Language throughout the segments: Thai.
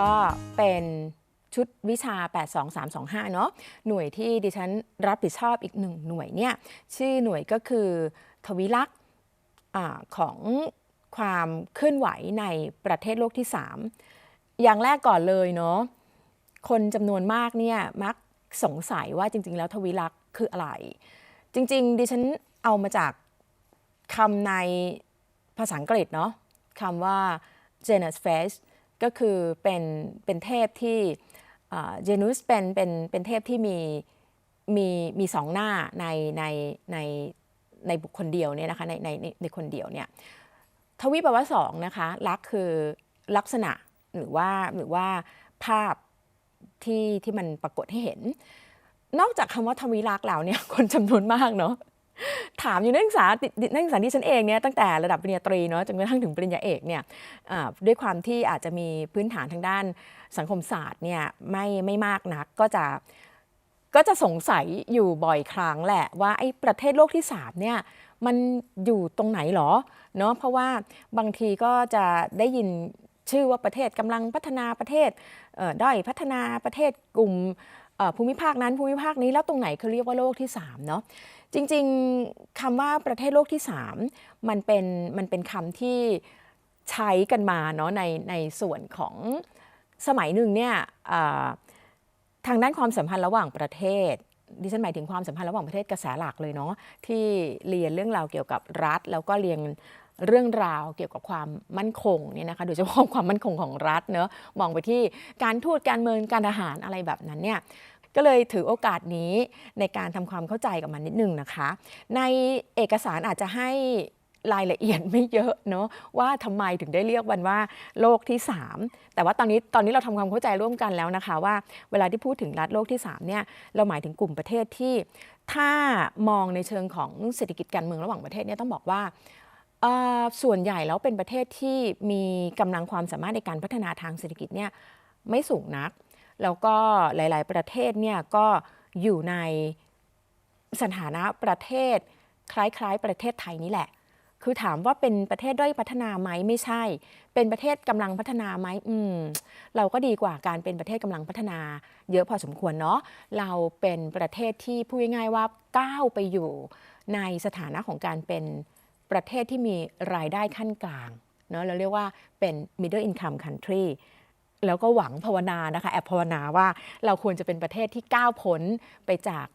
ก็เป็นชุดวิชา 82325 เนาะหน่วยที่ดิฉันรับผิดชอบอีกหนึ่งหน่วยเนี่ย ชื่อหน่วยก็คือทวิลักษ์ของความเคลื่อนไหวในประเทศโลกที่ 3 อย่างแรกก่อนเลยเนาะ คนจำนวนมากเนี่ยมักสงสัยว่าจริง ๆ แล้วทวิลักษ์คืออะไร จริง ๆ ดิฉันเอามาจากคำในภาษาอังกฤษเนาะคำว่า Janus Face ก็คือเป็นเป็นเทพที่เจนุสเป็นเป็นเป็นเทพที่มีมีมีสองหน้าในในในในบุคคลเดียวเนี่ยนะคะในในในคนเดียวเนี่ยทวีปว่าสองนะคะลักษ์คือลักษณะหรือว่าหรือว่าภาพที่ที่มันปรากฏให้เห็น นอกจากคำว่าทวีลักษ์แล้วเนี่ยคนจำนวนมากเนาะ ถามอยู่นักศึกษานักศึกษาที่ฉันเองเนี่ยตั้งแต่ระดับปริญญาตรีเนาะจนกระทั่งถึงปริญญาเอกเนี่ยด้วยความที่อาจจะมีพื้นฐานทางด้านสังคมศาสตร์เนี่ยไม่ไม่มากนักก็จะก็จะสงสัยอยู่บ่อยครั้งแหละว่าไอ้ประเทศโลกที่3เนี่ยมันอยู่ตรงไหนหรอเนาะเพราะว่าบางทีก็จะได้ยินชื่อว่าประเทศกำลังพัฒนาประเทศด้อยพัฒนาประเทศกลุ่มภูมิภาคนั้นภูมิภาคนี้แล้วตรงไหนเขาเรียกว่าโลกที่3เนาะ จริงๆคำว่าประเทศโลกที่ 3 มันเป็นมันเป็นคำที่ใช้กันมาเนาะในในส่วนของสมัยหนึ่งเนี่ยทางด้านความสัมพันธ์ระหว่างประเทศดิฉันหมายถึงความสัมพันธ์ระหว่างประเทศกระแสหลักเลยเนาะที่เรียนเรื่องราวเกี่ยวกับรัฐ แล้วก็เรียนเรื่องราวเกี่ยวกับความมั่นคงเนี่ยนะคะโดยเฉพาะความมั่นคงของรัฐเนาะมองไปที่การทูตการเมืองการทหารอะไรแบบนั้นเนี่ย ก็เลยถือโอกาสนี้ในการทำความเข้าใจกับมันนิดนึงนะคะ ในเอกสารอาจจะให้รายละเอียดไม่เยอะเนาะว่าทำไมถึงได้เรียกมันว่าโลกที่ 3 แต่ว่าตอนนี้ตอนนี้เราทำความเข้าใจร่วมกันแล้วนะคะ ว่าเวลาที่พูดถึงรัฐโลกที่3เนี่ยเราหมายถึงกลุ่มประเทศที่ ถ้ามองในเชิงของเศรษฐกิจการเมืองระหว่างประเทศเนี่ยต้องบอกว่าส่วนใหญ่แล้วเป็นประเทศที่มีกำลังความสามารถในการพัฒนาทางเศรษฐกิจเนี่ยไม่สูงนัก แล้วก็หลาย ๆ ประเทศเนี่ยก็อยู่ในสถานะประเทศคล้าย ๆ ประเทศไทยนี่แหละ คือถามว่าเป็นประเทศด้อยพัฒนาไหมไม่ใช่ เป็นประเทศกำลังพัฒนาไหมอืม เราก็ดีกว่าการเป็นประเทศกำลังพัฒนา เยอะพอสมควรเนาะ เราเป็นประเทศที่พูดง่ายๆว่าก้าวไปอยู่ในสถานะของการเป็นประเทศที่มีรายได้ขั้นกลางเนาะเราเรียกว่าเป็น middle income country แล้วก็หวังภาวนานะคะแอบภาวนาว่าเราควรจะเป็นประเทศที่ก้าวพ้นไปจาก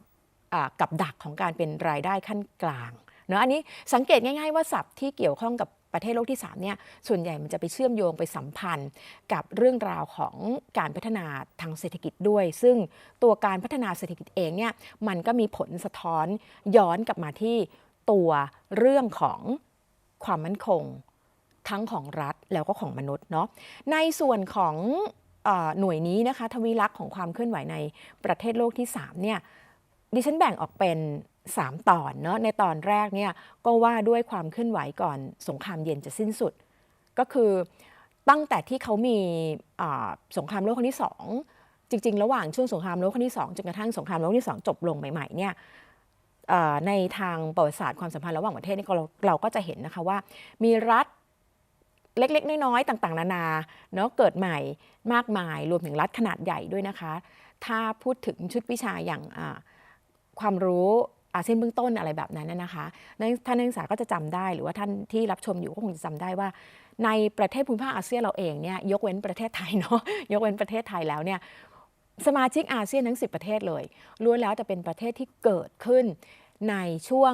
กับดักของการเป็นรายได้ขั้นกลางเนาะอันนี้สังเกตง่ายๆว่าศัพท์ที่เกี่ยวข้องกับประเทศโลกที่3เนี่ยส่วนใหญ่มันจะไปเชื่อมโยงไปสัมพันธ์กับเรื่องราวของการพัฒนาทางเศรษฐกิจด้วย ซึ่งตัวการพัฒนาเศรษฐกิจเองเนี่ยมันก็มีผลสะท้อนย้อนกลับมาที่ตัวเรื่องของความมั่นคง ทั้งของรัฐแล้วก็ของมนุษย์เนาะในส่วนของอหน่วยนี้นะคะทวีลักษ์ของความเคลื่อนไหวในประเทศโลกที่3เนี่ยดิฉันแบ่งออกเป็น 3 ตอนเนาะในตอนแรกเนี่ยก็ว่าด้วยความเคลื่อนไหวก่อนสงครามเย็นจะสิ้นสุด ก็คือตั้งแต่ที่เขามีสงครามโลกครั้งที่ 2 จริง ๆ ระหว่างช่วงสงครามโลกครั้งที่2จนกระทั่งสงครามโลกครั้งที่ 2 จบลงใหม่ๆเนี่ยในทางประวัติศาสตร์ความสัมพันธ์ระหว่างประเทศนี่เราเราก็จะเห็นนะคะว่า มีรัฐ เล็กๆ น้อยๆ ต่างๆ นานาเนาะเกิดใหม่มากมายรวมถึงรัฐขนาดใหญ่ด้วยนะคะ ถ้าพูดถึงชุดวิชาอย่างความรู้อาเซียนเบื้องต้นอะไรแบบนั้นนะคะท่านนักศึกษาก็จะจำได้หรือว่าท่านที่รับชมอยู่ก็คงจะจำได้ว่า ในประเทศภูมิภาคอาเซียนเราเองเนี่ยยกเว้นประเทศไทยเนาะยกเว้นประเทศไทยแล้วเนี่ยสมาชิกอาเซียนทั้ง 10 ประเทศเลยล้วนแล้วแต่เป็นประเทศที่เกิดขึ้นในช่วง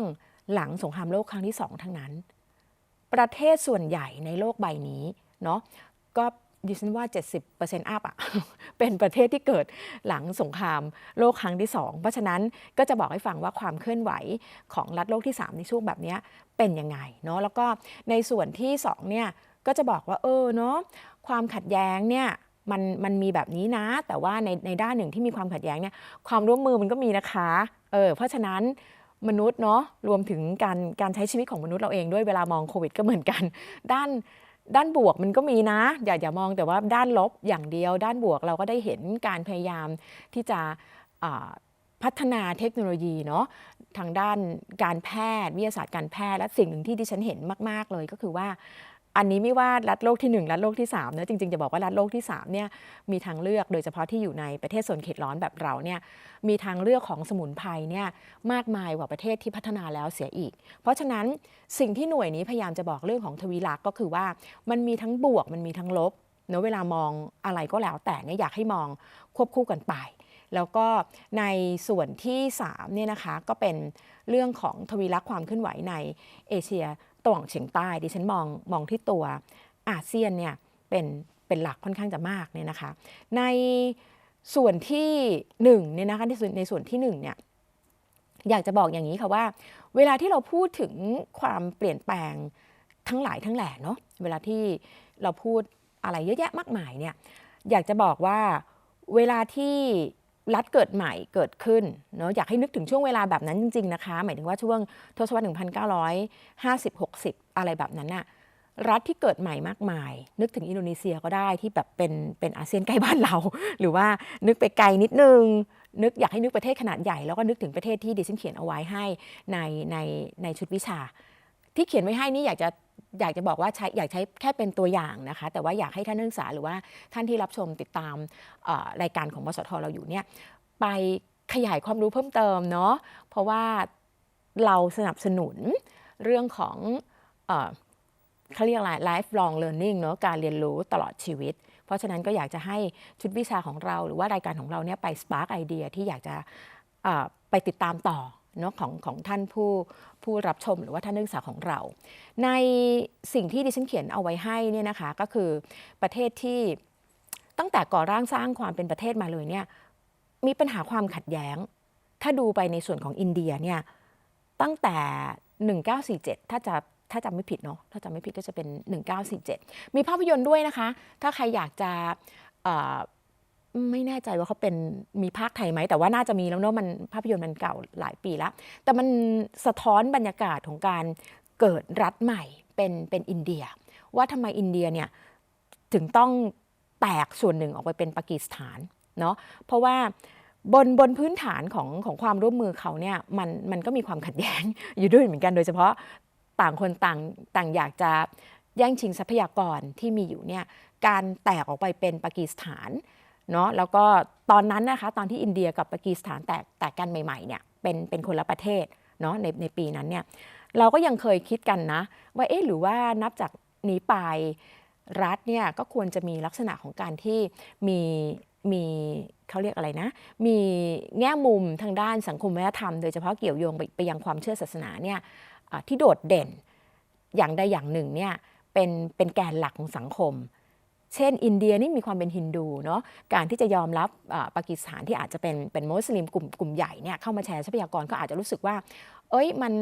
หลังสงครามโลกครั้งที่สองทั้งนั้น ประเทศส่วนใหญ่ในโลกใบนี้เนาะก็ดิฉันว่า 70%อัพอะเป็นประเทศที่เกิดหลังสงครามโลกครั้งที่สองเพราะฉะนั้นก็จะบอกให้ฟังว่าความเคลื่อนไหวของรัฐโลกที่ 3 ในช่วงแบบนี้เป็นยังไงเนาะแล้วก็ในส่วนที่ 2 เนี่ย ก็จะบอกว่า เออเนาะความขัดแย้งเนี่ยมันมันมีแบบนี้นะ แต่ว่าในในด้านหนึ่งที่มีความขัดแย้งเนี่ยความร่วมมือมันก็มีนะคะเออเพราะฉะนั้น มนุษย์เนาะรวมถึงการการใช้ชีวิตของมนุษย์เราเองด้วยเวลามองโควิดก็เหมือนกัน ด้านด้านบวกมันก็มีนะ อย่าอย่ามองแต่ว่าด้านลบอย่างเดียว ด้านบวกเราก็ได้เห็นการพยายามที่จะพัฒนาเทคโนโลยีเนาะทางด้านการแพทย์ วิทยาศาสตร์การแพทย์และสิ่งหนึ่งที่ดิฉันเห็นมาก ๆ เลยก็คือว่า อันนี้ไม่ว่ารัฐโลกที่ 1 รัฐโลกที่3เนะจริงๆ จะบอกว่ารัฐโลกที่3เนี่ยมีทางเลือกโดยเฉพาะที่อยู่ในประเทศโซนเขตร้อนแบบเราเนี่ยมีทางเลือกของสมุนไพรเนี่ยมากมายกว่าประเทศที่พัฒนาแล้วเสียอีก เพราะฉะนั้นสิ่งที่หน่วยนี้พยายามจะบอกเรื่องของทวีลักษณ์ก็คือว่ามันมีทั้งบวกมันมีทั้งลบเนอะเวลามองอะไรก็แล้วแต่เนี่ยอยากให้มองควบคู่กันไป แล้วก็ในส่วนที่3เนี่ยนะคะก็เป็นเรื่องของทวีลักษณ์ความเคลื่อนไหวในเอเชีย ตะวันออกเฉียงใต้ดิฉันมองมองที่ตัวอาเซียนเนี่ยเป็นเป็นหลักค่อนข้างจะมากเนี่ยนะคะ ในส่วนที่1เนี่ยนะคะในส่วนในส่วนที่1เนี่ยอยากจะบอกอย่างนี้ค่ะว่า เวลาที่เราพูดถึงความเปลี่ยนแปลงทั้งหลายทั้งแหล่เนาะเวลาที่เราพูดอะไรเยอะแยะมากมายเนี่ยอยากจะบอกว่าเวลาที่ รัฐเกิดใหม่เกิดขึ้นเนาะอยากให้นึกถึงช่วงเวลาแบบนั้นจริง ๆ นะคะ หมายถึงว่าช่วงทศวรรษ 1950 60 อะไรแบบนั้นน่ะรัฐที่เกิดใหม่มากมาย นึกถึงอินโดนีเซียก็ได้ที่แบบเป็นเป็นอาเซียนใกล้บ้านเรา หรือว่านึกไปไกลนิดนึง นึกอยากให้นึกประเทศขนาดใหญ่ แล้วก็นึกถึงประเทศที่ดิฉันเขียนเอาไว้ให้ในในในชุดวิชา ที่เขียนไว้ให้นี่อยากจะ อยากจะบอกว่าใช้อยากใช้แค่เป็นตัวอย่างนะคะ แต่ว่าอยากให้ท่านนักศึกษาหรือว่าท่านที่รับชมติดตามรายการของมสทเราอยู่เนี่ยไปขยายความรู้เพิ่มเติมเนาะเพราะว่าเราสนับสนุนเรื่องของเขาเรียกอะไร lifelong learning เนาะการเรียนรู้ตลอดชีวิต เพราะฉะนั้นก็อยากจะให้ชุดวิชาของเรา หรือว่ารายการของเราเนี่ยไป spark ไอเดียที่อยากจะไปติดตามต่อ เนาะของของท่านผู้ผู้รับชมหรือว่าท่านนักศึกษาของเรา ในสิ่งที่ดิฉันเขียนเอาไว้ให้เนี่ยนะคะก็คือประเทศที่ตั้งแต่ก่อร่างสร้างความเป็นประเทศมาเลยเนี่ยมีปัญหาความขัดแย้ง ถ้าดูไปในส่วนของอินเดียเนี่ยตั้งแต่ 1947 ถ้าจะถ้าจำไม่ผิดเนาะถ้าจำไม่ผิดก็จะเป็น 1947 มีภาพยนตร์ด้วยนะคะ ถ้าใครอยากจะ ไม่แน่ใจว่าเขาเป็นมีภาคไทยไหม แต่ว่าน่าจะมีแล้วเนอะมันภาพยนตร์มันเก่าหลายปีแล้ว แต่มันสะท้อนบรรยากาศของการเกิดรัฐใหม่เป็นเป็นอินเดีย ว่าทำไมอินเดียเนี่ยถึงต้องแตกส่วนหนึ่งออกไปเป็นปากีสถานเนาะเพราะว่าบนบนพื้นฐานของของความร่วมมือเขาเนี่ยมันมันก็มีความขัดแย้งอยู่ด้วยเหมือนกันโดยเฉพาะต่างคนต่างต่างอยากจะแย่งชิงทรัพยากรที่มีอยู่เนี่ยการแตกออกไปเป็นปากีสถาน เนาะแล้วก็ตอนนั้นนะคะตอนที่อินเดียกับปากีสถานแตกแตกกันใหม่ๆเนี่ยเป็นเป็นคนละประเทศเนาะในในปีนั้นเนี่ยเราก็ยังเคยคิดกันนะ ว่าเอ๊ะหรือว่านับจากนี้ไปรัฐเนี่ยก็ควรจะมีลักษณะของการที่มีมีเขาเรียกอะไรนะ มีแง่มุมทางด้านสังคมวัฒนธรรม โดยเฉพาะเกี่ยวโยงไปไปยังความเชื่อศาสนาเนี่ยที่โดดเด่นอย่างใดอย่างหนึ่งเนี่ยเป็นเป็นแกนหลักของสังคม เช่น อินเดียนี่มีความเป็นฮินดูเนาะการที่จะยอมรับอ่าปากีสถานที่อาจจะเป็นเป็นมุสลิมกลุ่มกลุ่มใหญ่เนี่ยเข้ามาแชร์ทรัพยากรก็อาจจะรู้สึกว่า เอ้ยมัน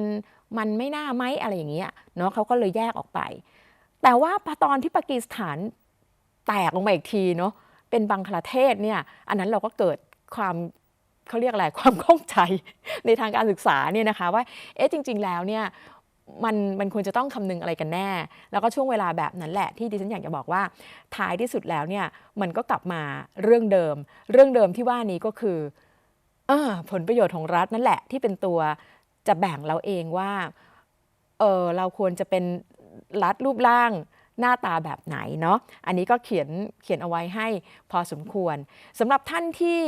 มันไม่น่าไหมอะไรอย่างเงี้ยเนาะเขาก็เลยแยกออกไป แต่ว่าพอตอนที่ปากีสถานแตกลงมาอีกทีเนาะเป็นบังคลาเทศเนี่ยอันนั้นเราก็เกิดความเขาเรียกอะไรความข้องใจในทางการศึกษาเนี่ยนะคะว่าเอ๊ะจริง ๆ แล้วเนี่ย มันมันควรจะต้องคำนึงอะไรกันแน่ แล้วก็ช่วงเวลาแบบนั้นแหละที่ดิฉันอยากจะบอกว่าท้ายที่สุดแล้วเนี่ยมันก็กลับมาเรื่องเดิม เรื่องเดิมที่ว่านี้ก็คืออผลประโยชน์ของรัฐนั่นแหละที่เป็นตัวจะแบ่งเราเองว่าเออเราควรจะเป็นรัฐรูปร่างหน้าตาแบบไหนเนาะอันนี้ก็เขียนเขียนเอาไว้ให้พอสมควรสำหรับท่านที่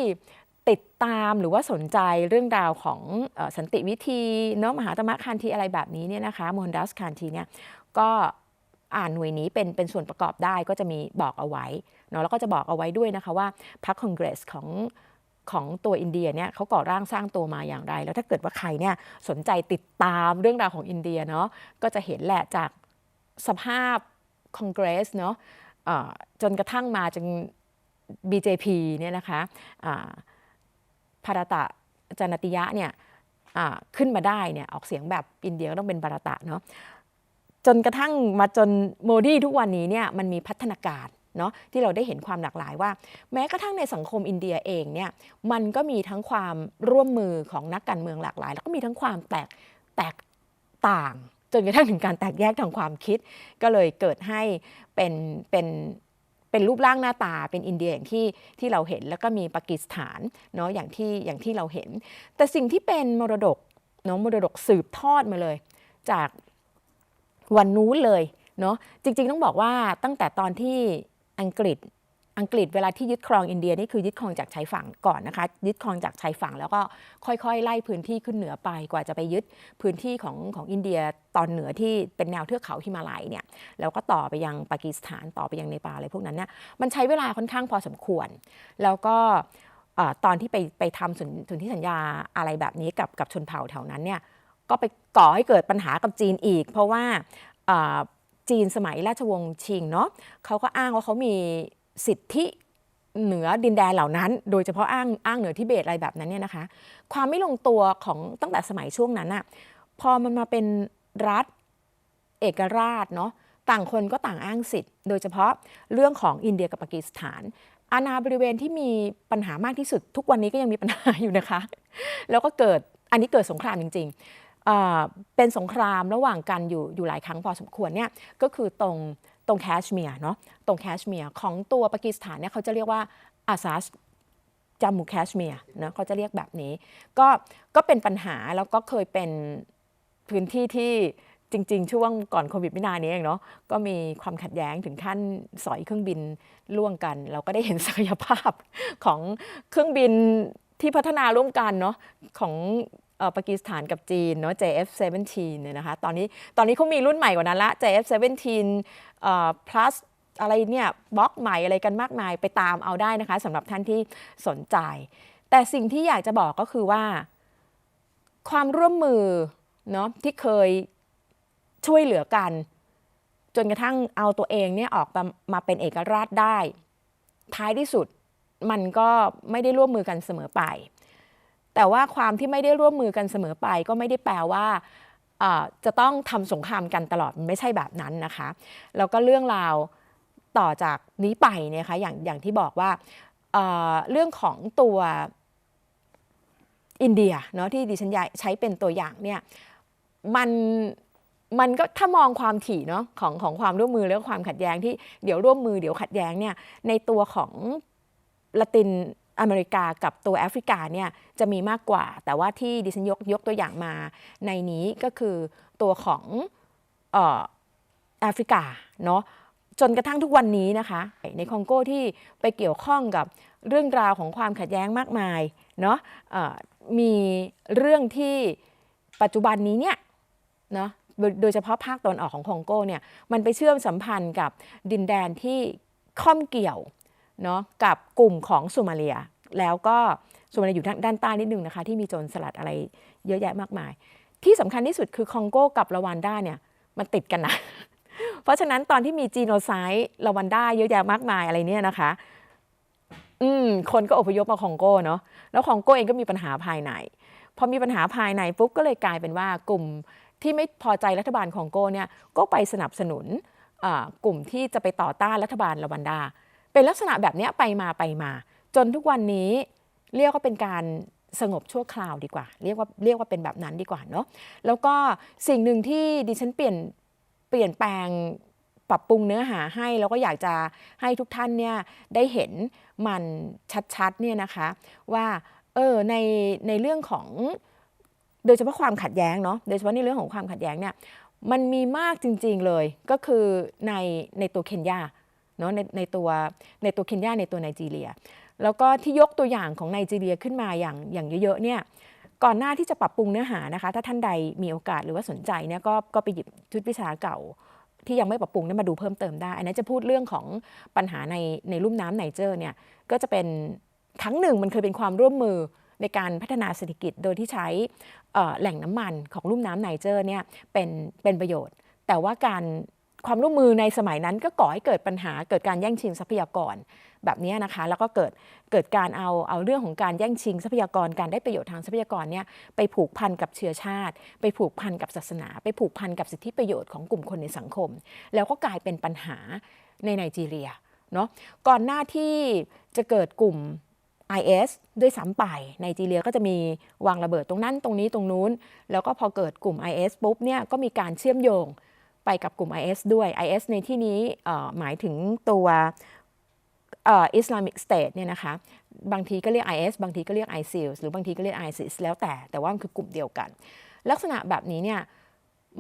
ติดตามหรือว่าสนใจเรื่องราวของอสันติวิธีเนาะมหาตมะคานทีอะไรแบบนี้เนี่ยนะคะโมฮันดัสคานทีเนี่ยก็อ่านหน่วยนี้เป็นเป็นส่วนประกอบได้ก็จะมีบอกเอาไว้เนาะแล้วก็จะบอกเอาไว้ด้วยนะคะว่าพรรคคอนเกรสของของตัวอินเดียเนี่ยเขาก่อร่างสร้างตัวมาอย่างไร แล้วถ้าเกิดว่าใครเนี่ยสนใจติดตามเรื่องราวของอินเดียเนาะก็จะเห็นแหละจากสภาพคอนเกรสเนาะจนกระทั่งมาจน BJP เนี่ยนะคะอ่า ภารตะจานติยะเนี่ยขึ้นมาได้เนี่ยออกเสียงแบบอินเดียก็ต้องเป็นภารตะเนาะจนกระทั่งมาจนโมดีทุกวันนี้เนี่ยมันมีพัฒนาการเนาะที่เราได้เห็นความหลากหลายว่า แม้กระทั่งในสังคมอินเดียเองเนี่ยมันก็มีทั้งความร่วมมือของนักการเมืองหลากหลาย แล้วก็มีทั้งความแตกแตกต่าง จนกระทั่งถึงการแตกแยกทางความคิด ก็เลยเกิดให้เป็นเป็น เป็นรูปร่างหน้าตาเป็นอินเดียอย่างที่ที่เราเห็น แล้วก็มีปากีสถานเนาะอย่างที่อย่างที่เราเห็น แต่สิ่งที่เป็นมรดกเนาะมรดกสืบทอดมาเลย จากวันนู้นเลยเนาะจริง ๆ ต้องบอกว่าตั้งแต่ตอนที่อังกฤษอังกฤษเวลาที่ยึดครองอินเดียนี่คือยึดครองจากชายฝั่งก่อนนะคะยึดครองจากชายฝั่งแล้วก็ค่อยๆ ไล่พื้นที่ขึ้นเหนือไปกว่าจะไปยึดพื้นที่ของของอินเดีย ตอนเหนือที่เป็นแนวเทือกเขาฮิมาลัยเนี่ยแล้วก็ต่อไปยังปากีสถานต่อไปยังเนปาลอะไรพวกนั้นเนี่ยมันใช้เวลาค่อนข้างพอสมควร แล้วก็ตอนที่ไปไปทำสนสนธิสัญญาอะไรแบบนี้กับกับชนเผ่าแถวนั้นเนี่ยก็ไปก่อให้เกิดปัญหากับจีนอีก เพราะว่าจีนสมัยราชวงศ์ชิงเนาะเขาก็อ้างว่าเขามีสิทธิเหนือดินแดนเหล่านั้น โดยเฉพาะอ้างอ้างเหนือทิเบตอะไรแบบนั้นเนี่ยนะคะ ความไม่ลงตัวของตั้งแต่สมัยช่วงนั้นอะพอมันมาเป็น รัฐ เอกราชเนาะต่างคนก็ต่างอ้างสิทธิ์ โดยเฉพาะเรื่องของอินเดียกับปากีสถาน อาณาบริเวณที่มีปัญหามากที่สุด ทุกวันนี้ก็ยังมีปัญหาอยู่นะคะ แล้วก็เกิดอันนี้เกิดสงครามจริงๆเป็นสงครามระหว่างกันอยู่อยู่หลายครั้งพอสมควรเนี่ยก็คือตรงตรงแคชเมียร์เนาะตรงแคชเมียร์ของตัวปากีสถานเนี่ยเขาจะเรียกว่าอาซาสจามูแคชเมียร์นะเขาจะเรียกแบบนี้ ก็ก็เป็นปัญหาแล้วก็เคยเป็น พื้นที่ที่จริง ๆ ช่วงก่อนโควิดไม่นานนี้เองเนาะก็มีความขัดแย้งถึงขั้นสอยเครื่องบินล่วงกัน เราก็ได้เห็นศักยภาพของเครื่องบินที่พัฒนาร่วมกันเนาะของปากีสถานกับจีนเนาะ JF17 เนี่ยนะคะตอนนี้ตอนนี้เขามีรุ่นใหม่กว่านั้นละ JF17 plus อะไรเนี่ยบล็อกใหม่อะไรกันมากมายไปตามเอาได้นะคะสำหรับท่านที่สนใจ แต่สิ่งที่อยากจะบอกก็คือว่า ความร่วมมือ เนาะที่เคยช่วยเหลือกัน จนกระทั่งเอาตัวเองเนี่ยออกมาเป็นเอกราชได้ ท้ายที่สุดมันก็ไม่ได้ร่วมมือกันเสมอไป แต่ว่าความที่ไม่ได้ร่วมมือกันเสมอไป ก็ไม่ได้แปลว่าจะต้องทำสงครามกันตลอดไม่ใช่แบบนั้นนะคะแล้วก็เรื่องราวต่อจากนี้ไปเนี่ยคะอย่างอย่างที่บอกว่าเเรื่องของตัวอินเดียเนาะที่ดิฉันใช้เป็นตัวอย่างเนี่ย มันมันก็ถ้ามองความถี่เนาะของของความร่วมมือแล้วความขัดแย้งที่เดี๋ยวร่วมมือเดี๋ยวขัดแย้งเนี่ยในตัวของละตินอเมริกากับตัวแอฟริกาเนี่ยจะมีมากกว่า แต่ว่าที่ดิฉันยกยกตัวอย่างมาในนี้ก็คือตัวของแอฟริกาเนาะจนกระทั่งทุกวันนี้นะคะ ในคองโกที่ไปเกี่ยวข้องกับเรื่องราวของความขัดแย้งมากมายเนาะมีเรื่องที่ปัจจุบันนี้เนี่ย เนาะโดยเฉพาะภาคตอนออกของคองโกเนี่ยมันไปเชื่อมสัมพันธ์กับดินแดนที่ข้อมเกี่ยวเนาะกับกลุ่มของโซมาเลีย แล้วก็โซมาเลียอยู่ด้านใต้นิดนึงนะคะที่มีโจรสลัดอะไรเยอะแยะมากมาย ที่สำคัญที่สุดคือคองโกกับรวันด้าเนี่ยมันติดกันนะเพราะฉะนั้นตอนที่มีจีโนไซด์ลาวันด้าเยอะแยะมากมายอะไรเนี่ยนะคะ อืม คนก็อพยพมาคองโกเนาะ แล้วคองโกเองก็มีปัญหาภายใน พอมีปัญหาภายในปุ๊บก็เลยกลายเป็นว่ากลุ่ม ที่ไม่พอใจรัฐบาลคองโก้เนี่ยก็ไปสนับสนุนกลุ่มที่จะไปต่อต้านรัฐบาลลวันดา เป็นลักษณะแบบนี้ไปมาไปมา จนทุกวันนี้เรียกว่าเป็นการสงบชั่วคราวดีกว่า เรียกว่าเรียกว่าเป็นแบบนั้นดีกว่าเนาะแล้วก็สิ่งหนึ่งที่ดิฉันเปลี่ยนเปลี่ยนแปลงปรับปรุงเนื้อหาให้แล้วก็อยากจะให้ทุกท่านเนี่ยได้เห็นมันชัดๆเนี่ยนะคะว่าเออในในเรื่องของ โดยเฉพาะความขัดแย้งเนาะโดยเฉพาะในเรื่องของความขัดแย้งเนี่ยมันมีมากจริงๆเลยก็คือในในตัวเคนยาเนาะในในตัวในตัวเคนยาในตัวไนจีเรีย แล้วก็ที่ยกตัวอย่างของไนจีเรียขึ้นมาอย่างอย่างเยอะๆเนี่ยก่อนหน้าที่จะปรับปรุงเนื้อหานะคะ ถ้าท่านใดมีโอกาสหรือว่าสนใจเนี่ยก็ก็ไปหยิบชุดวิชาเก่าที่ยังไม่ปรับปรุงนี่มาดูเพิ่มเติมได้ อันนี้จะพูดเรื่องของปัญหาในในลุ่มน้ำไนเจอร์เนี่ยก็จะเป็นครั้งหนึ่งมันเคยเป็นความร่วมมือ ในการพัฒนาเศรษฐกิจโดยที่ใช้แหล่งน้ำมันของลุ่มน้ำไนเจอร์เนี่ยเป็นเป็นประโยชน์ แต่ว่าการความร่วมมือในสมัยนั้นก็ก่อให้เกิดปัญหาเกิดการแย่งชิงทรัพยากรแบบนี้นะคะ แล้วก็เกิดเกิดการเอาเอาเรื่องของการแย่งชิงทรัพยากรการได้ประโยชน์ทางทรัพยากรเนี่ยไปผูกพันกับเชื้อชาติ ไปผูกพันกับศาสนา ไปผูกพันกับสิทธิประโยชน์ของกลุ่มคนในสังคม แล้วก็กลายเป็นปัญหาในไนจีเรียเนาะก่อนหน้าที่จะเกิดกลุ่ม IS ด้วยซ้ำไปไนจีเรียก็จะมีวางระเบิดตรงนั้นตรงนี้ตรงนู้น แล้วก็พอเกิดกลุ่ม IS ปุ๊บเนี่ยก็มีการเชื่อมโยงไปกับกลุ่ม IS ด้วย IS ในที่นี้หมายถึงตัวอิสลามิกสเตทเนี่ยนะคะบางทีก็เรียก IS บางทีก็เรียก ISIL หรือบางทีก็เรียก ISIS แล้วแต่แต่ว่ามันคือกลุ่มเดียวกัน ลักษณะแบบนี้เนี่ย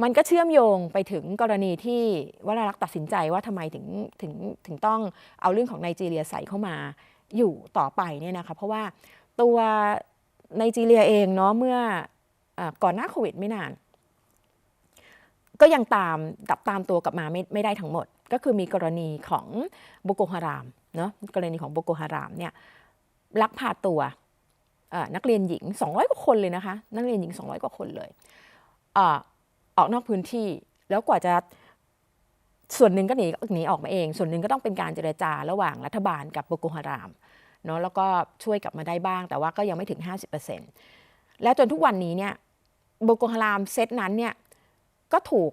มันก็เชื่อมโยงไปถึงกรณีที่วรารักษ์ตัดสินใจว่าทำไมถึงถึงถึงต้องเอาเรื่องของไนจีเรียใส่เข้ามา อยู่ต่อไปเนี่ยนะคะเพราะว่าตัวไนจีเรียเองเนาะเมื่ออก่อนหน้าโควิดไม่นาน ก็ยังตามดับตามตัวกลับมาไม่ไม่ได้ทั้งหมด ก็คือมีกรณีของโบโกฮารามเนาะกรณีของโบโกฮารามเนี่ยลักพาตัวนักเรียนหญิง 200 กว่าคนเลยนะคะ นักเรียนหญิง 200 กว่าคนเลยอออกนอกพื้นที่แล้วกว่าจะ ส่วนหนึ่งก็หนีหนีออกมาเอง ส่วนหนึ่งก็ต้องเป็นการเจรจาระหว่างรัฐบาลกับโบโกฮารามเนาะแล้วก็ช่วยกลับมาได้บ้าง แต่ว่าก็ยังไม่ถึง 50%แล้วจนทุกวันนี้เนี่ยโบโกฮารามเซตนั้นเนี่ยก็ถูก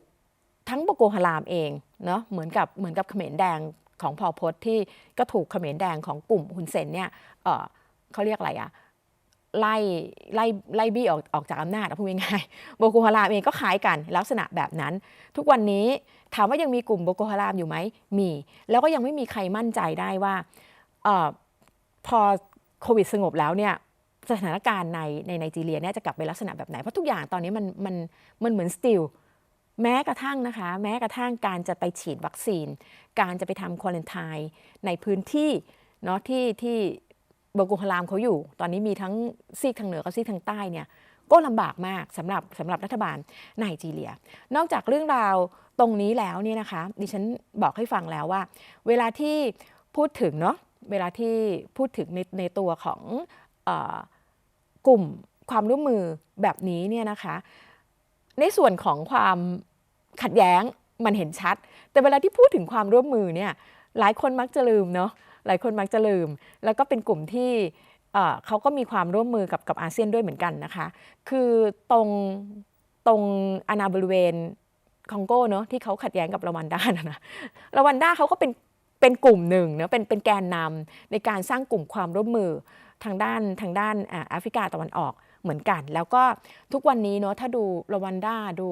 ทั้งโบโกฮารามเองเนาะเหมือนกับเหมือนกับเขมรแดงของพอพศที่ก็ถูกเขมรแดงของกลุ่มฮุนเซนเนี่ยเออเขาเรียกอะไรอะ ไล่ไล่ไล่บี้ออกออกจากอำนาจอะพูดง่ายๆโบโกฮารามเองก็คล้ายกันลักษณะแบบนั้น ทุกวันนี้ถามว่ายังมีกลุ่มโบโกฮารามอยู่ไหมมี แล้วก็ยังไม่มีใครมั่นใจได้ว่าออพอโควิดสงบแล้วเนี่ยสถานการณ์ในในไนจีเรียเนี่ยจะกลับไปลักษณะแบบไหน เพราะทุกอย่างตอนนี้มันมันมันเหมือนสติลแม้กระทั่งนะคะ แม้กระทั่งการจะไปฉีดวัคซีน การจะไปทำควอลันไทน์ในพื้นที่เนาะที่ที่ โบโกฮารามเขาอยู่ ตอนนี้มีทั้งซีกทางเหนือกับซีกทางใต้เนี่ยก็ลำบากมากสำหรับสำหรับรัฐบาลไนจีเรีย นอกจากเรื่องราวตรงนี้แล้วเนี่ยนะคะ ดิฉันบอกให้ฟังแล้วว่า เวลาที่พูดถึงเนาะเวลาที่พูดถึงในในตัวของอกลุ่มความร่วมมือแบบนี้เนี่ยนะคะ ในส่วนของความขัดแย้งมันเห็นชัด แต่เวลาที่พูดถึงความร่วมมือเนี่ยหลายคนมักจะลืมเนาะ หลายคนมักจะลืม แล้วก็เป็นกลุ่มที่เขาก็มีความร่วมมือกับกับอาเซียนด้วยเหมือนกันนะคะ คือตรงตรงอาณาบริเวณคองโกเนาะที่เขาขัดแย้งกับรวันดานะรวันดาเขาก็เป็นเป็นกลุ่มหนึ่งเนาะเป็นเป็นแกนนำในการสร้างกลุ่มความร่วมมือทางด้านทางด้านแอฟริกาตะวันออกเหมือนกัน แล้วก็ทุกวันนี้เนาะถ้าดูรวันดาดู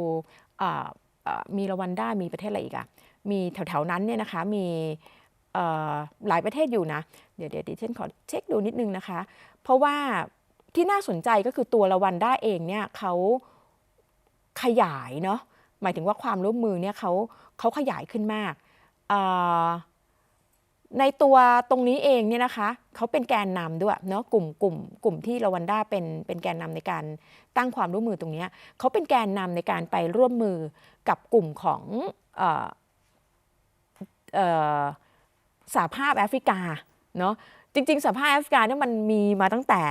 มีรวันดามีประเทศอะไรอีกอะมีแถวๆนั้นเนี่ยนะคะมี หลายประเทศอยู่นะ เดี๋ยวเดี๋ยวดิฉันขอเช็คดูนิดนึงนะคะ เพราะว่าที่น่าสนใจก็คือตัวรวันด้าเองเนี่ยเขาขยายเนาะหมายถึงว่าความร่วมมือเนี่ยเขาเขาขยายขึ้นมาก ในตัวตรงนี้เองเนี่ยนะคะเขาเป็นแกนนำด้วยเนาะกลุ่มกลุ่มกลุ่มที่รวันด้าเป็นเป็นแกนนำในการตั้งความร่วมมือตรงนี้เขาเป็นแกนนำในการไปร่วมมือกับกลุ่มของออ สหภาพแอฟริกาเนาะจริง ๆสหภาพแอฟริกาเนี่ยมันมีมาตั้งแต่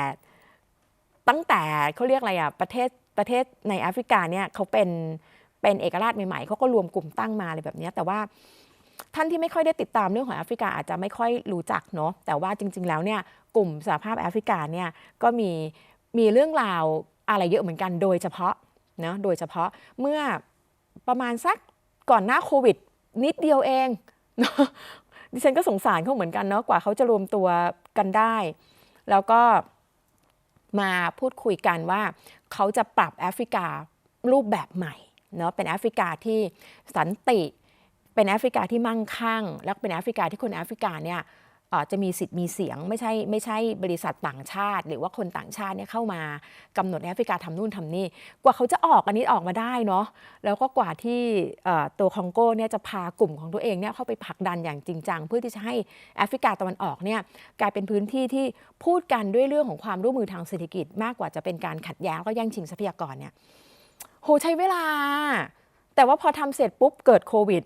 ตั้งแต่เขาเรียกอะไรอะประเทศประเทศในแอฟริกาเนี่ยเขาเป็นเป็นเอกราชใหม่ๆเขาก็รวมกลุ่มตั้งมาอะไรแบบนี้แต่ว่าท่านที่ไม่ค่อยได้ติดตามเรื่องของแอฟริกาอาจจะไม่ค่อยรู้จักเนาะแต่ว่าจริง ๆ แล้วเนี่ยกลุ่มสหภาพแอฟริกาเนี่ยก็มีมีเรื่องราวอะไรเยอะเหมือนกันโดยเฉพาะนะโดยเฉพาะเมื่อประมาณสักก่อนหน้าโควิดนิดเดียวเองเนาะ ดิฉันก็สงสารเขาเหมือนกันเนาะกว่าเขาจะรวมตัวกันได้ แล้วก็มาพูดคุยกันว่าเขาจะปรับแอฟริการูปแบบใหม่เนาะเป็นแอฟริกาที่สันติ เป็นแอฟริกาที่มั่งคั่ง แล้วเป็นแอฟริกาที่คนแอฟริกาเนี่ย จะมีสิทธิ์มีเสียงไม่ใช่ไม่ใช่บริษัทต่างชาติ หรือว่าคนต่างชาติเนี่ยเข้ามากำหนดให้แอฟริกาทำนู่นทำนี่ กว่าเขาจะออกอันนี้ออกมาได้เนาะแล้วก็กว่าที่ตัวคองโกเนี่ยจะพากลุ่มของตัวเองเนี่ยเข้าไปผลักดันอย่างจริงจังเพื่อที่จะให้แอฟริกาตะวันออกเนี่ยกลายเป็นพื้นที่ที่พูดกันด้วยเรื่องของความร่วมมือทางเศรษฐกิจ มากกว่าจะเป็นการขัดแย้งแล้วก็แย่งชิงทรัพยากรเนี่ยโหใช้เวลา แต่ว่าพอทำเสร็จปุ๊บเกิดโควิด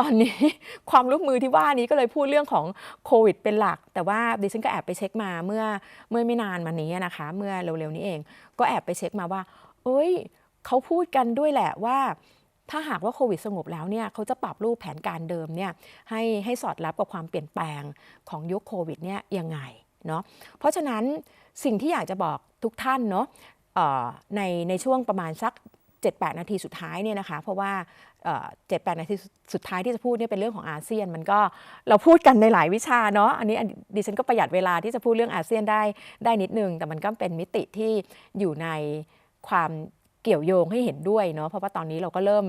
ตอนนี้ความร่วมมือที่ว่านี้ก็เลยพูดเรื่องของโควิดเป็นหลัก แต่ว่าดิฉันก็แอบไปเช็คมาเมื่อเมื่อไม่นานมานี้นะคะ เมื่อเร็วๆนี้เอง ก็แอบไปเช็คมาว่า เอ้ยเขาพูดกันด้วยแหละว่า ถ้าหากว่าโควิดสงบแล้วเนี่ยเขาจะปรับรูปแผนการเดิมเนี่ยให้ให้สอดรับกับความเปลี่ยนแปลงของยุคโควิดเนี่ยยังไงเนาะเพราะฉะนั้นสิ่งที่อยากจะบอกทุกท่านเนาะในในช่วงประมาณสัก 7-8 นาทีสุดท้ายเนี่ยนะคะ เพราะว่าเจ็ดแปดนาทีสุดท้ายที่จะพูดเนี่ยเป็นเรื่องของอาเซียน มันก็เราพูดกันในหลายวิชาเนาะอันนี้ดิฉันก็ประหยัดเวลาที่จะพูดเรื่องอาเซียนได้ได้นิดนึง แต่มันก็เป็นมิติที่อยู่ในความเกี่ยวโยงให้เห็นด้วยเนาะเพราะว่าตอนนี้เราก็เริ่ม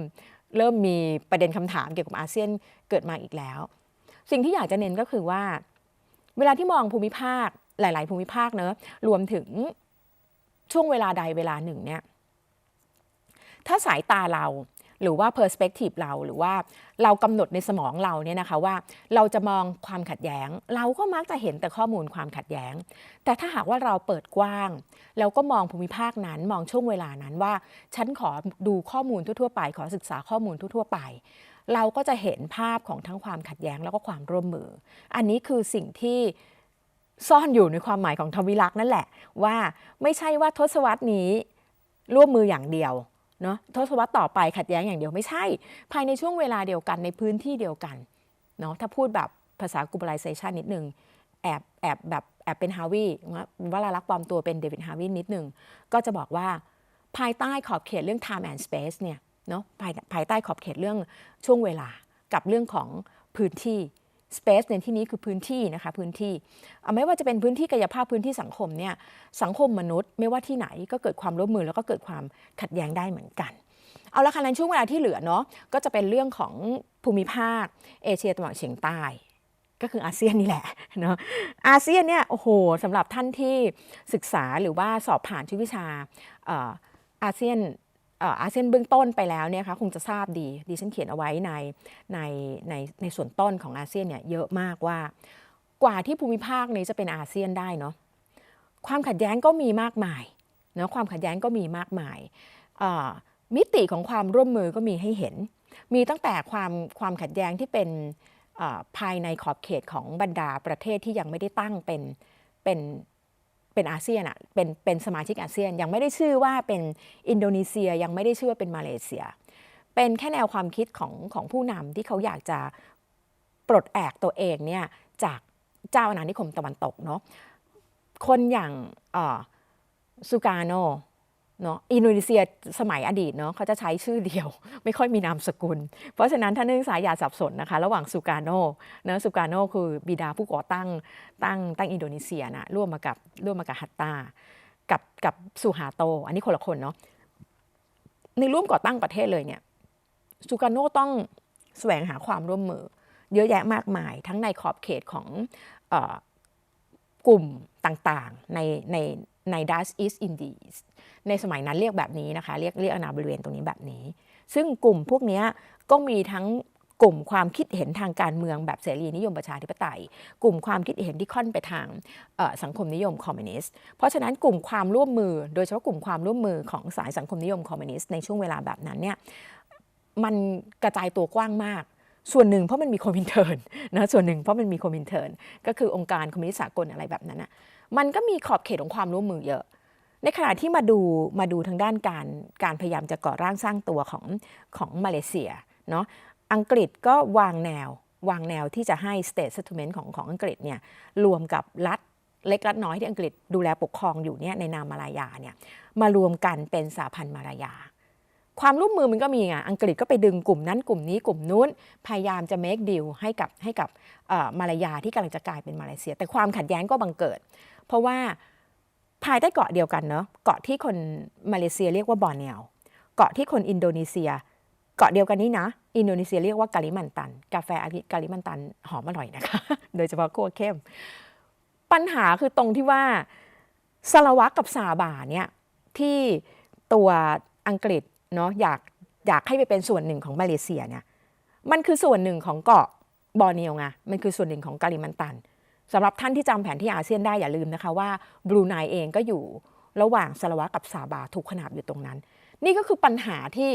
เริ่มมีประเด็นคำถามเกี่ยวกับอาเซียนเกิดมาอีกแล้ว สิ่งที่อยากจะเน้นก็คือว่า เวลาที่มองภูมิภาคหลาย ๆ ภูมิภาคเนอะรวมถึงช่วงเวลาใดเวลาหนึ่งเนี่ย ถ้าสายตาเราหรือว่า perspective เราหรือว่าเรากำหนดในสมองเราเนี่ยนะคะว่าเราจะมองความขัดแย้ง เราก็มักจะเห็นแต่ข้อมูลความขัดแย้ง แต่ถ้าหากว่าเราเปิดกว้าง แล้วก็มองภูมิภาคนั้นมองช่วงเวลานั้นว่า ฉันขอดูข้อมูลทั่วๆไป ขอศึกษาข้อมูลทั่วๆไป เราก็จะเห็นภาพของทั้งความขัดแย้งแล้วก็ความร่วมมือ อันนี้คือสิ่งที่ซ่อนอยู่ในความหมายของทวิลักษ์นั่นแหละ ว่าไม่ใช่ว่าทศวรรษนี้ร่วมมืออย่างเดียว เนาะทศวรรษต่อไปขัดแย้งอย่างเดียวไม่ใช่ ภายในช่วงเวลาเดียวกันในพื้นที่เดียวกันเนาะถ้าพูดแบบภาษา globalization นิดนึงแอบแอบแบบแอบเป็นฮาวิว่าลาลักษ์ปลอมตัวเป็นเดวิดฮาวินิดนึง ก็จะบอกว่าภายใต้ขอบเขตเรื่อง time and space เนี่ยเนาะภายภายใต้ขอบเขตเรื่องช่วงเวลากับเรื่องของพื้นที่ space ในที่นี้คือพื้นที่นะคะพื้นที่ไม่ว่าจะเป็นพื้นที่กายภาพพื้นที่สังคมเนี่ยสังคมมนุษย์ไม่ว่าที่ไหนก็เกิดความร่วมมือแล้วก็เกิดความขัดแย้งได้เหมือนกันเอาละค่ะในช่วงเวลาที่เหลือเนาะก็จะเป็นเรื่องของภูมิภาค เอเชียตะวันออกเฉียงใต้ ก็คืออาเซียนนี่แหละเนาะอาเซียนเนี่ยโอ้โหสำหรับท่านที่ศึกษาหรือว่าสอบผ่านชุดวิชาอาเซียน อาเซียนเบื้องต้นไปแล้วเนี่ยคะคงจะทราบดีดิฉันเขียนเอาไว้ในในในในส่วนต้นของอาเซียนเนี่ยเยอะมากว่ากว่าที่ภูมิภาคนี้จะเป็นอาเซียนได้เนาะความขัดแย้งก็มีมากมายเนาะความขัดแย้งก็มีมากมายมิติของความร่วมมือก็มีให้เห็น มีตั้งแต่ความความขัดแย้งที่เป็นภายในขอบเขตของบรรดาประเทศที่ยังไม่ได้ตั้งเป็นเป็น เป็นอาเซียนอะเป็นเป็นสมาชิกอาเซียน ยังไม่ได้ชื่อว่าเป็นอินโดนีเซียยังไม่ได้ชื่อว่าเป็นมาเลเซีย เป็นแค่แนวความคิดของของผู้นำที่เขาอยากจะปลดแอกตัวเองเนี่ยจากเจ้าอาณานิคมตะวันตกเนาะคนอย่างซูกาโน เนาะอินโดนีเซียสมัยอดีตเนาะเขาจะใช้ชื่อเดียว ไม่ค่อยมีนามสกุล เพราะฉะนั้นท่านนักศึกษาอย่าสับสนนะคะ ระหว่างสุการโนนะสุการโนคือบิดาผู้ก่อตั้งตั้งตั้งอินโดนีเซียนะร่วมมากับร่วมมากับฮัตตากับกับสุฮาโต อันนี้คนละคนเนาะในร่วมก่อตั้งประเทศเลยเนี่ยสุการโนต้องแสวงหาความร่วมมือ เยอะแยะมากมาย ทั้งในขอบเขตของกลุ่มต่างๆในใน ในดัสอีสอินดีสในสมัยนั้นเรียกแบบนี้นะคะ เรียกเรียกอนาบริเวณตรงนี้แบบนี้ ซึ่งกลุ่มพวกนี้ก็มีทั้งกลุ่มความคิดเห็นทางการเมืองแบบเสรีนิยมประชาธิปไตย กลุ่มความคิดเห็นที่ค่อนไปทางสังคมนิยมคอมมิวนิสต์ เพราะฉะนั้นกลุ่มความร่วมมือ โดยเฉพาะกลุ่มความร่วมมือของสายสังคมนิยมคอมมิวนิสต์ในช่วงเวลาแบบนั้นเนี่ยมันกระจายตัวกว้างมาก ส่วนหนึ่งเพราะมันมีคอมมินเทิร์นนะส่วนหนึ่งเพราะมันมีคอมมินเทิร์นก็คือองค์การคอมมิวนิสต์สากลอะไรแบบนั้นนะ มันก็มีขอบเขตของความร่วมมือเยอะ ในขณะที่มาดูมาดูทางด้านการการพยายามจะก่อร่างสร้างตัวของของมาเลเซียเนาะอังกฤษก็วางแนววางแนวที่จะให้ state settlement ของของอังกฤษเนี่ยรวมกับรัฐเล็กรัฐน้อยที่อังกฤษดูแลปกครองอยู่เนี่ยในนามมาลายาเนี่ยมารวมกันเป็นสาพันธ์มาลายา ความร่วมมือมันก็มีไงอังกฤษก็ไปดึงกลุ่มนั้นกลุ่มนี้กลุ่มนู้นพยายามจะ make deal ให้กับให้กับมาลายาที่กำลังจะกลายเป็นมาเลเซีย แต่ความขัดแย้งก็บังเกิด เพราะว่าภายใต้เกาะเดียวกันเนาะเกาะที่คนมาเลเซียเรียกว่าบอร์เนียวเกาะที่คนอินโดนีเซีย เกาะเดียวกันนี้นะ อินโดนีเซียเรียกว่ากาลิมันตัน กาแฟกาลิมันตันหอมอร่อยนะคะ โดยเฉพาะกัวเข้ม ปัญหาคือตรงที่ว่าสลวักกับซาบาเนี่ยที่ตัวอังกฤษเนาะอยากอยากให้ไปเป็นส่วนหนึ่งของมาเลเซียเนี่ยมันคือส่วนหนึ่งของเกาะบอร์เนียวไงมันคือส่วนหนึ่งของกาลิมันตัน สำหรับท่านที่จำแผนที่อาเซียนได้อย่าลืมนะคะว่าบรูไนเองก็อยู่ระหว่างสลาวะกับซาบาถูกขนาบอยู่ตรงนั้น นี่ก็คือปัญหาที่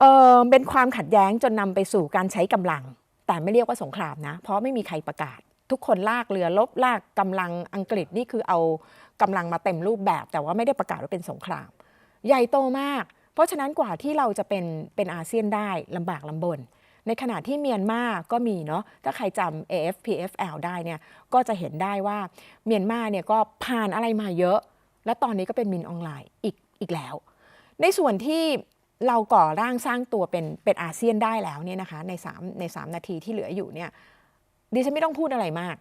เออเป็นความขัดแย้งจนนำไปสู่การใช้กำลัง แต่ไม่เรียกว่าสงครามนะ เพราะไม่มีใครประกาศ ทุกคนลากเรือลบลากกำลังอังกฤษนี่คือเอากำลังมาเต็มรูปแบบ แต่ว่าไม่ได้ประกาศว่าเป็นสงคราม ใหญ่โตมาก เพราะฉะนั้นกว่าที่เราจะเป็นเป็นอาเซียนได้ลำบากลำบน ในขณะที่เมียนมาก็มีเนาะถ้าใครจำ AFPFL ได้เนี่ยก็จะเห็นได้ว่าเมียนมาเนี่ยก็ผ่านอะไรมาเยอะ และตอนนี้ก็เป็นมินออนไลน์อีกอีกแล้ว ในส่วนที่เราก่อร่างสร้างตัวเป็นเป็นอาเซียนได้แล้วเนี่ยนะคะใน3ใน 3 นาทีที่เหลืออยู่เนี่ยดิฉันไม่ต้องพูดอะไรมาก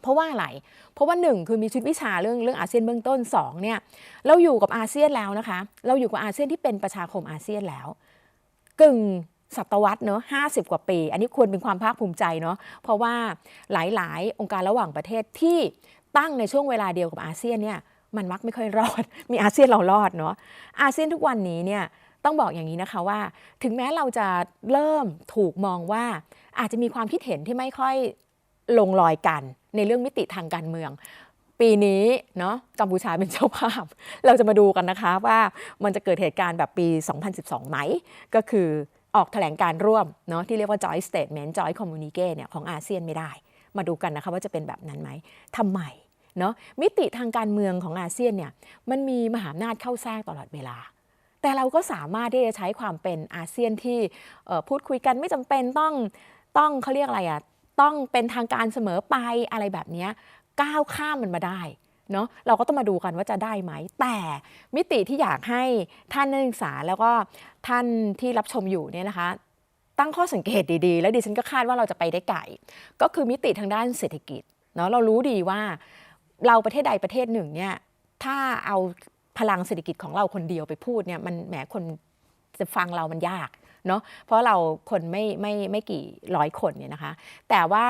เพราะว่าอะไร เพราะว่าหนึ่งคือมีชุดวิชาเรื่องเรื่องอาเซียนเบื้องต้น2เนี่ยเราอยู่กับอาเซียนแล้วนะคะ เราอยู่กับอาเซียนที่เป็นประชาคมอาเซียนแล้ว กึ่ง ศตวรรษเนอะห้าสิบกว่าปี อันนี้ควรเป็นความภาคภูมิใจเนาะเพราะว่าหลาย ๆ องค์การระหว่างประเทศที่ตั้งในช่วงเวลาเดียวกับอาเซียนเนี่ยมันมักไม่ค่อยรอด มีอาเซียนเรารอดเนาะอาเซียนทุกวันนี้เนี่ยต้องบอกอย่างนี้นะคะว่า ถึงแม้เราจะเริ่มถูกมองว่าอาจจะมีความคิดเห็นที่ไม่ค่อยลงรอยกันในเรื่องมิติทางการเมือง ปีนี้เนาะกัมพูชาเป็นเจ้าภาพ เราจะมาดูกันนะคะว่ามันจะเกิดเหตุการณ์แบบปี 2012 ไหม ก็คือ ออกแถลงการร่วมเนาะที่เรียกว่า joint statement joint communique เนี่ยของอาเซียนไม่ได้ มาดูกันนะคะว่าจะเป็นแบบนั้นไหมทำไมเนาะมิติทางการเมืองของอาเซียนเนี่ยมันมีมหาอำนาจเข้าแทรกตลอดเวลา แต่เราก็สามารถที่จะใช้ความเป็นอาเซียนที่พูดคุยกันไม่จำเป็นต้องต้องเขาเรียกอะไรอะต้องเป็นทางการเสมอไปอะไรแบบนี้ก้าวข้ามมันมาได้ เนาะเราก็ต้องมาดูกันว่าจะได้ไหม แต่มิติที่อยากให้ท่านนักศึกษาแล้วก็ท่านที่รับชมอยู่เนี่ยนะคะ ตั้งข้อสังเกตดีๆ แล้วดิฉันก็คาดว่าเราจะไปได้ไกลก็คือมิติทางด้านเศรษฐกิจเนาะเรารู้ดีว่าเราประเทศใดประเทศหนึ่งเนี่ยถ้าเอาพลังเศรษฐกิจของเราคนเดียวไปพูดเนี่ยมันแหมคนจะฟังเรามันยากเนาะเพราะเราคนไม่ไม่ไม่กี่ร้อยคนเนี่ยนะคะ แต่ว่า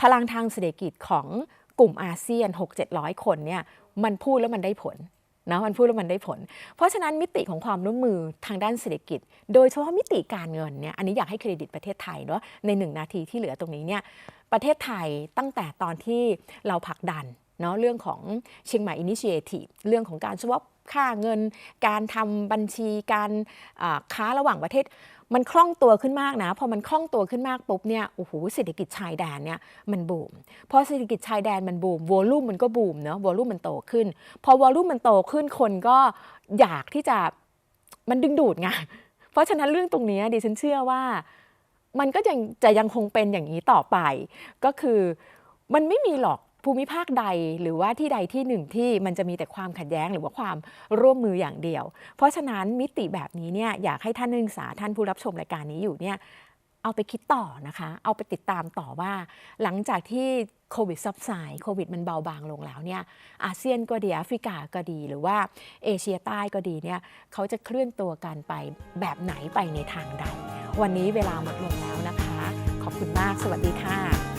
พลังทางเศรษฐกิจของ กลุ่มอาเซียน 6-700 คนเนี่ยมันพูดแล้วมันได้ผลนะมันพูดแล้วมันได้ผล เพราะฉะนั้นมิติของความร่วมมือทางด้านเศรษฐกิจ โดยเฉพาะมิติการเงินเนี่ยอันนี้อยากให้เครดิตประเทศไทยเนาะในหนึ่งนาทีที่เหลือตรงนี้เนี่ยประเทศไทยตั้งแต่ตอนที่เราผลักดันเนาะเรื่องของเชียงใหม่อินิเชทีฟเรื่องของการสวอปค่าเงิน การทำบัญชีการค้าระหว่างประเทศ มันคล่องตัวขึ้นมากนะ พอมันคล่องตัวขึ้นมากปุ๊บเนี่ยโอ้โหเศรษฐกิจชายแดนเนี่ยมันบูมพอเศรษฐกิจชายแดนมันบูมวอลุ่มมันก็บูมเนาะวอลุ่มมันโตขึ้น พอวอลุ่มมันโตขึ้นคนก็อยากที่จะมันดึงดูดไงเพราะฉะนั้นเรื่องตรงนี้ดิฉันเชื่อว่า มันก็ยังจะยังคงเป็นอย่างนี้ต่อไป ก็คือมันไม่มีหรอก ภูมิภาคใดหรือว่าที่ใดที่หนึ่งที่มันจะมีแต่ความขัดแย้งหรือว่าความร่วมมืออย่างเดียว เพราะฉะนั้นมิติแบบนี้เนี่ยอยากให้ท่านนักศึกษาท่านผู้รับชมรายการนี้อยู่เนี่ยเอาไปคิดต่อนะคะ เอาไปติดตามต่อว่า หลังจากที่โควิดซับไซด์โควิดมันเบาบางลงแล้วเนี่ยอาเซียนก็ดีแอฟริกาก็ดีหรือว่าเอเชียใต้ก็ดีเนี่ยเขาจะเคลื่อนตัวกันไปแบบไหนไปในทางใด วันนี้เวลาหมดลงแล้วนะคะ ขอบคุณมากสวัสดีค่ะ